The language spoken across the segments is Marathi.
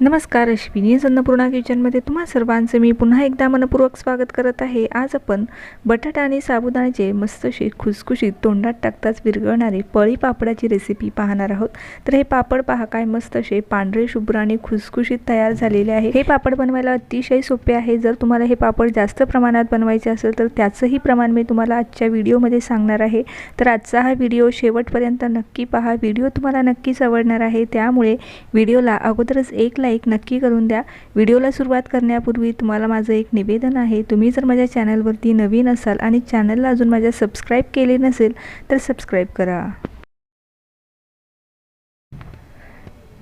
नमस्कार अश्विनी अन्नपूर्णा किचनमध्ये तुम्हा सर्वांचं मी पुन्हा एकदा मनपूर्वक स्वागत करत आहे. आज आपण बटाटा आणि साबुदाण्याचे मस्तशी खुसखुशीत तोंडात टाकताच विरघळणारे पळी पापडाची रेसिपी पाहणार आहोत. तर हे पापड पहा काय मस्त असे पांढरे शुभ्र आणि खुसखुशीत तयार झालेले आहे. हे पापड बनवायला अतिशय सोपे आहे. जर तुम्हाला हे पापड जास्त प्रमाणात बनवायचे असेल तर त्याचंही प्रमाण मी तुम्हाला आजच्या व्हिडिओमध्ये सांगणार आहे. तर आजचा हा व्हिडिओ शेवटपर्यंत नक्की पहा. व्हिडिओ तुम्हाला नक्कीच आवडणार आहे. त्यामुळे व्हिडिओला अगोदरच एक लाईक नक्की करून द्या. व्हिडिओला सुरुवात करण्यापूर्वी तुम्हाला माझं एक निवेदन आहे. तुम्ही जर माझ्या चॅनलवरती नवीन असाल आणि चॅनलला अजून माझ्या सबस्क्राईब केले नसेल तर सबस्क्राईब करा.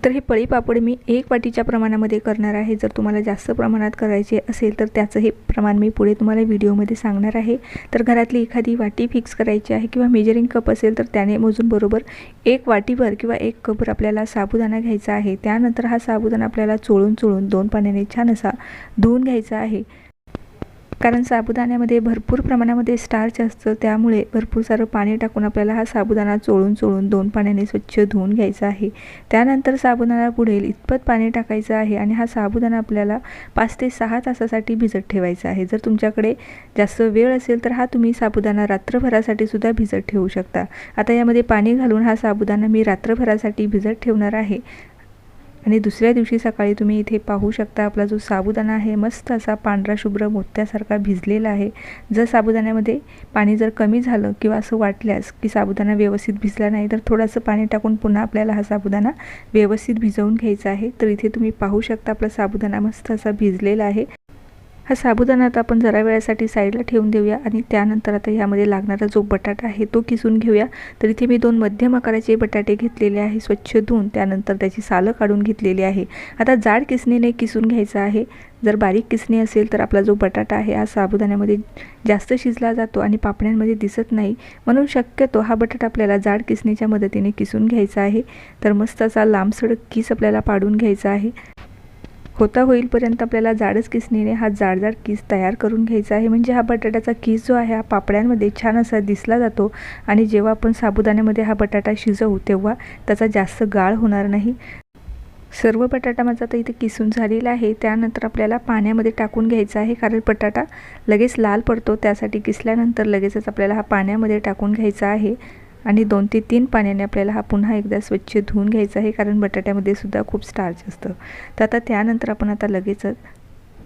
तर हे पळी पापड मी एक वाटीच्या प्रमाणामध्ये करणार आहे. जर तुम्हाला जास्त प्रमाणात करायचे असेल तर त्याचं हे प्रमाण मी पुढे तुम्हाला व्हिडिओमध्ये सांगणार आहे. तर घरातली एखादी वाटी फिक्स करायची आहे किंवा मेजरिंग कप असेल तर त्याने मोजून बरोबर एक वाटीभर किंवा एक कपवर आपल्याला साबुदाणा घ्यायचा आहे. त्यानंतर हा साबुदाणा आपल्याला चोळून चोळून दोन पाण्याने छान असा धुवून घ्यायचा आहे. कारण साबुदाण्यामध्ये भरपूर प्रमाणामध्ये स्टार्च असतं त्यामुळे भरपूर सारं पाणी टाकून आपल्याला हा साबुदाणा चोळून चोळून दोन पाण्याने स्वच्छ धुवून घ्यायचा आहे. त्यानंतर साबुदाणा पुढेल इतपत पाणी टाकायचं आहे आणि हा साबुदाणा आपल्याला पाच ते सहा तासासाठी भिजत ठेवायचा आहे. जर तुमच्याकडे जास्त वेळ असेल तर हा तुम्ही साबुदाणा रात्रभरासाठी सुद्धा भिजत ठेवू शकता. आता यामध्ये पाणी घालून हा साबुदाणा मी रात्रभरासाठी भिजत ठेवणार आहे. आणि दुसऱ्या दिवशी सकाळी तुम्ही इथे पाहू शकता आपला जो साबुदाणा आहे मस्त असा पांढरा शुभ्र मोत्यासारखा भिजलेला आहे. जर साबुदाण्यामध्ये पाणी जर कमी झालं किंवा असं वाटल्यास की साबुदाणा व्यवस्थित भिजला नाही तर थोडंसं पाणी टाकून पुन्हा आपल्याला हा साबुदाणा व्यवस्थित भिजवून घ्यायचा आहे. तर इथे तुम्ही पाहू शकता आपला साबुदाणा मस्त असा भिजलेला आहे. हा साबुदाणा आता आपण जरा वेळासाठी साईडला ठेवून देऊया आणि त्यानंतर आता ह्यामध्ये लागणारा जो बटाटा आहे तो किसून घेऊया. तर इथे मी दोन मध्यम आकाराचे बटाटे घेतलेले आहे स्वच्छ धुवून त्यानंतर त्याची सालं काढून घेतलेली आहे. आता जाड किसणीने किसून घ्यायचं आहे. जर बारीक किसणी असेल तर आपला जो बटाटा आहे हा साबुदाण्यामध्ये जास्त शिजला जातो आणि पापण्यांमध्ये दिसत नाही. म्हणून शक्यतो हा बटाटा आपल्याला जाड किसणीच्या मदतीने किसून घ्यायचा आहे. तर मस्त असा लांबसडक किस आपल्याला पाडून घ्यायचा आहे. होता होईलपर्यंत आपल्याला जाडच किसणीने हा जाडजाड किस तयार करून घ्यायचा आहे. म्हणजे हा बटाट्याचा किस जो आहे हा पापड्यांमध्ये छान असा दिसला जातो आणि जेव्हा आपण साबुदाण्यामध्ये हा बटाटा शिजवू तेव्हा त्याचा जास्त गाळ होणार नाही. सर्व बटाटा माझा आता इथे किसून झालेला आहे. त्यानंतर आपल्याला पाण्यामध्ये टाकून घ्यायचा आहे कारण बटाटा लगेच लाल पडतो. त्यासाठी किसल्यानंतर लगेचच आपल्याला हा पाण्यामध्ये टाकून घ्यायचा आहे. आणि दोन ते तीन पाण्याने आपल्याला हा पुन्हा एकदा स्वच्छ धुवून घ्यायचा आहे कारण बटाट्यामध्ये सुद्धा खूप स्टार्च असतं. तर आता त्यानंतर आपण आता लगेचच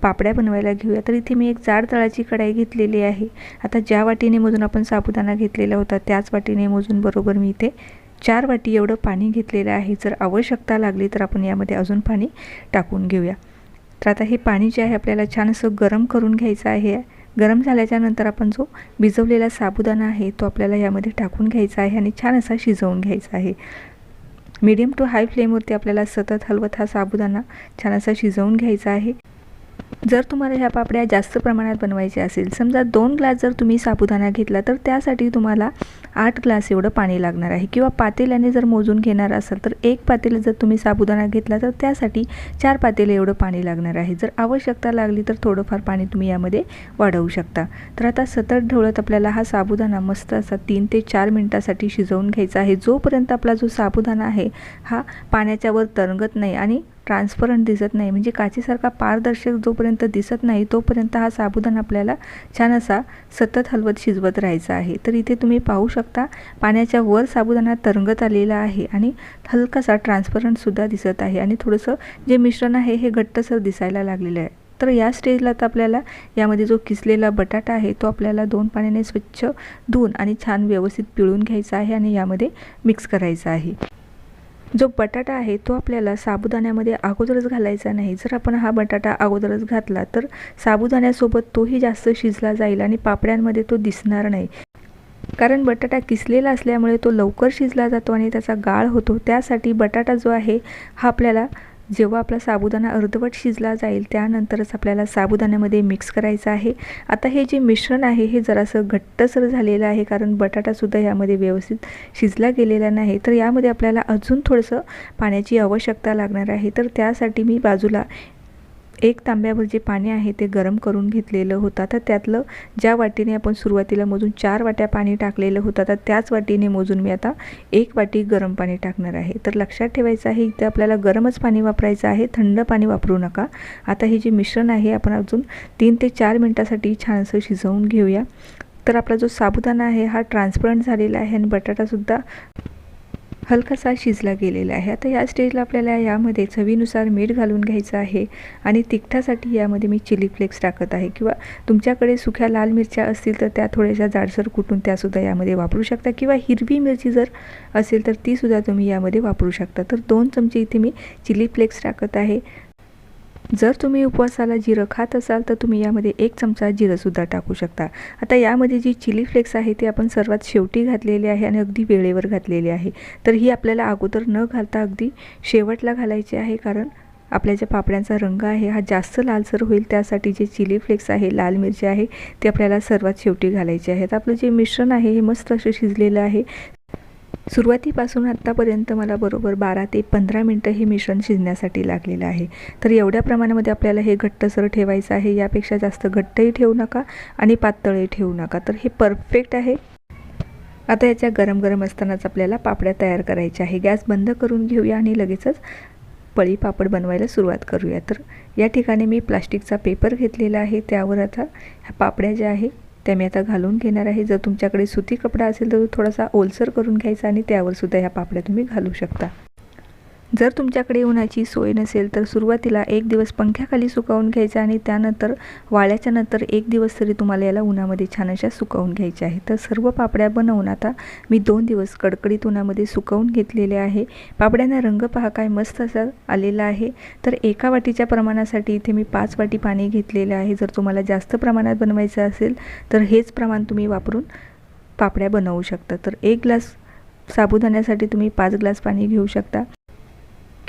पापड्या बनवायला घेऊया. तर इथे मी एक जाड तळाची कढाई घेतलेली आहे. आता ज्या वाटीने मोजून आपण साबुदाणा घेतलेला होता त्याच वाटीने मोजून बरोबर मी इथे चार वाटी एवढं पाणी घेतलेलं आहे. जर आवश्यकता लागली तर आपण यामध्ये अजून पाणी टाकून घेऊया. तर आता हे पाणी जे आहे आपल्याला छान असं गरम करून घ्यायचं आहे. गरम झाल्याच्यानंतर आपण जो भिजवलेला साबुदाणा आहे तो आपल्याला यामध्ये टाकून घ्यायचा आहे आणि छान असा शिजवून घ्यायचा आहे. मीडियम टू हाय फ्लेमवरती आपल्याला सतत हलवत हा साबुदाणा छान असा शिजवून घ्यायचा आहे. जर तुम्हाला ह्या पापड्या जास्त प्रमाणात बनवायच्या असेल समजा दोन ग्लास जर तुम्ही साबुदाणा घेतला तर त्यासाठी तुम्हाला आठ ग्लास एवढं पाणी लागणार आहे. किंवा पातेल्याने जर मोजून घेणार असाल तर एक पातेलं जर तुम्ही साबुदाणा घेतला तर त्यासाठी चार पातेले एवढं पाणी लागणार आहे. जर आवश्यकता लागली तर थोडंफार पाणी तुम्ही यामध्ये वाढवू शकता. तर आता सतत ढवळत आपल्याला हा साबुदाणा मस्त असा तीन ते चार मिनटासाठी शिजवून घ्यायचा आहे. जोपर्यंत आपला जो साबुदाणा आहे हा पाण्याच्यावर तरंगत नाही आणि ट्रान्सपरंट दिसत नाही. म्हणजे काचेसारखा पारदर्शक जोपर्यंत दिसत नाही तोपर्यंत हा साबुदाणा आपल्याला छान असा सतत हलवत शिजवत राहायचा आहे. तर इथे तुम्ही पाहू शकता पाण्याच्या वर साबुदाणा तरंगत आलेला आहे आणि हलकासा ट्रान्सपरंटसुद्धा दिसत आहे. आणि थोडंसं जे मिश्रण आहे हे घट्टसर दिसायला लागलेलं आहे. तर या स्टेजला तर आपल्याला यामध्ये जो किसलेला बटाटा आहे तो आपल्याला दोन पाण्याने स्वच्छ धुवून आणि छान व्यवस्थित पिळून घ्यायचा आहे आणि यामध्ये मिक्स करायचा आहे. जो बटाटा आहे तो आपल्याला साबुदाण्यामध्ये अगोदरच घालायचा नाही. जर आपण हा बटाटा अगोदरच घातला तर साबुदाण्यासोबत तोही जास्त शिजला जाईल आणि पापड्यांमध्ये तो दिसणार नाही. कारण बटाटा किसलेला असल्यामुळे तो लवकर शिजला जातो आणि त्याचा गाळ होतो. त्यासाठी बटाटा जो आहे हा आपल्याला जेव्हा आपला साबुदाणा अर्धवट शिजला जाईल त्यानंतरच आपल्याला साबुदाण्यामध्ये मिक्स करायचं आहे. आता हे जे मिश्रण आहे हे जरासं घट्टसर झालेलं आहे कारण बटाटासुद्धा यामध्ये व्यवस्थित शिजला गेलेला नाही. तर यामध्ये आपल्याला अजून थोडंसं पाण्याची आवश्यकता लागणार आहे. तर त्यासाठी मी बाजूला एक तांब्यावर जे पाणी आहे ते गरम करून घेतलेलं होतं. तर त्यातलं ज्या वाटीने आपण सुरुवातीला मोजून चार वाट्या पाणी टाकलेलं होतं तर त्याच वाटीने मोजून मी आता एक वाटी गरम पाणी टाकणार आहे. तर लक्षात ठेवायचं आहे इथे आपल्याला गरमच पाणी वापरायचं आहे थंड पाणी वापरू नका. आता हे जे मिश्रण आहे आपण अजून तीन ते चार मिनटासाठी छानसं शिजवून घेऊया. तर आपला जो साबुदाणा आहे हा ट्रान्सपरंट झालेला आहे आणि बटाटासुद्धा हलकासा शिजला गेलेला आहे? आता या स्टेजला आपल्याला यामध्ये चवीनुसार मीठ घालून घ्यायचं आहे आणि तिखटासाठी यामध्ये मी चिली फ्लेक्स टाकत आहे. किंवा तुमच्याकडे सुक्या लाल मिरच्या असतील तर त्या थोड्याशा जाडसर कुटून त्यासुद्धा यामध्ये वापरू शकता. किंवा हिरवी मिरची जर असेल तर तीसुद्धा तुम्ही यामध्ये वापरू शकता. तर दोन चमचे इथे मी चिली फ्लेक्स टाकत आहे. जर तुम्ही उपवासाला जिरं खात असाल तर तुम्ही यामध्ये एक चमचा जिरंसुद्धा टाकू शकता. आता यामध्ये जी चिली फ्लेक्स आहे ती आपण सर्वात शेवटी घातलेली आहे आणि अगदी वेळेवर घातलेली आहे. तर ही आपल्याला अगोदर न घालता अगदी शेवटला घालायची आहे कारण आपल्या ज्या पापड्यांचा रंग आहे हा जास्त लालसर होईल. त्यासाठी जे चिली फ्लेक्स आहे लाल मिरची आहे ते आपल्याला सर्वात शेवटी घालायचे आहेत आपलं जे मिश्रण आहे हे मस्त असं शिजलेलं आहे. सुरुवातीपासून आत्तापर्यंत मला बरोबर बारा ते पंधरा मिनटं हे मिश्रण शिजण्यासाठी लागलेलं आहे. तर एवढ्या प्रमाणामध्ये आपल्याला हे घट्टसर ठेवायचं आहे यापेक्षा जास्त घट्टही ठेवू नका आणि पातळही ठेवू नका. तर हे परफेक्ट आहे. आता याच्या गरम गरम असतानाच आपल्याला पापड्या तयार करायच्या आहे. गॅस बंद करून घेऊया आणि लगेचच पळी पापड बनवायला सुरुवात करूया. तर या ठिकाणी मी प्लास्टिकचा पेपर घेतलेला आहे. त्यावर आता ह्या पापड्या ज्या आहे त्या मी आता घालून घेणार आहे. जर तुमच्याकडे सुती कपडा असेल तर तो थोडासा ओलसर करून घ्यायचा आणि त्यावर सुद्धा ह्या पापड्या तुम्ही घालू शकता. जर तुमच्याकडे उन्हाची सोय नसेल तर सुरुवातीला एक दिवस पंख्याखाली सुकवून घ्यायचा आणि त्यानंतर वाळ्याच्या नंतर एक दिवस तरी तुम्हाला याला उन्हामध्ये छान अशा सुकवून घ्यायच्या आहे. तर सर्व पापड्या बनवून आता मी दोन दिवस कडकडीत उन्हामध्ये सुकवून घेतलेले आहे. पापड्यांना रंग पहा काय मस्त असा आलेला आहे. तर एका वाटीच्या प्रमाणासाठी इथे मी पाच वाटी पाणी घेतलेलं आहे. जर तुम्हाला जास्त प्रमाणात बनवायचं असेल तर हेच प्रमाण तुम्ही वापरून पापड्या बनवू शकता. तर एक ग्लास साबुदाण्यासाठी तुम्ही पाच ग्लास पाणी घेऊ शकता.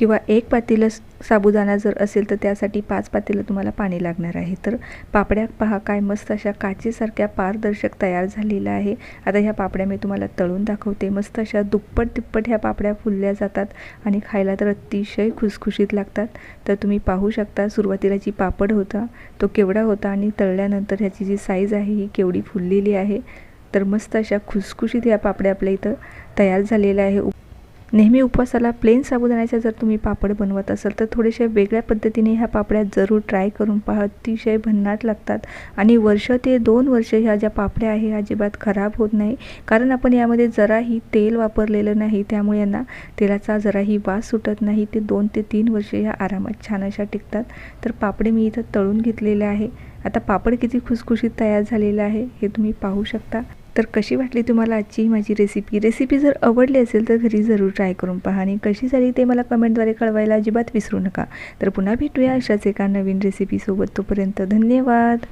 किंवा एक पातेलं साबुदाणा जर असेल तर त्यासाठी पाच पातेलं तुम्हाला पाणी लागणार आहे. तर पापड्या पहा काय मस्त अशा काचेसारख्या पारदर्शक तयार झालेल्या आहे. आता ह्या पापड्या मी तुम्हाला तळून दाखवते. मस्त अशा दुप्पट तिप्पट ह्या पापड्या फुलल्या जातात आणि खायला तर अतिशय खुसखुशीत लागतात. तर तुम्ही पाहू शकता सुरुवातीला जी पापड होता तो केवढा होता आणि तळल्यानंतर ह्याची जी साईज आहे ही केवढी फुललेली आहे. तर मस्त अशा खुसखुशीत ह्या पापड्या आपल्या इथं तयार झालेल्या आहे. नेहमी उपवासाला प्लेन साबुदाण्याचा जर तुम्ही पापड बनवत असाल तर थोडेशा वेगळ्या पद्धतीने ह्या पापड्या जरूर ट्राय करून पहा. अतिशय भन्नाट लागतात. आणि वर्ष ते दोन वर्ष ह्या ज्या पापड्या आहे अजिबात खराब होत नाही. कारण आपण यामध्ये जराही तेल वापरलेलं नाही त्यामुळे यांना तेलाचा जराही वास सुटत नाही. ते दोन ते तीन वर्ष ह्या आरामात छान अशा टिकतात. तर पापडे मी इथं तळून घेतलेले आहे. आता पापड किती खुसखुशीत तयार झालेलं आहे हे तुम्ही पाहू शकता. तर कशी वाटली तुम्हाला आजची माझी रेसिपी रेसिपी जर आवडली असेल तर घरी जरूर ट्राय करून पहा आणि कशी झाली ते मला कमेंटद्वारे कळवायला अजिबात विसरू नका. तर पुन्हा भेटूया अशाच एका नवीन रेसिपीसोबत तोपर्यंत धन्यवाद.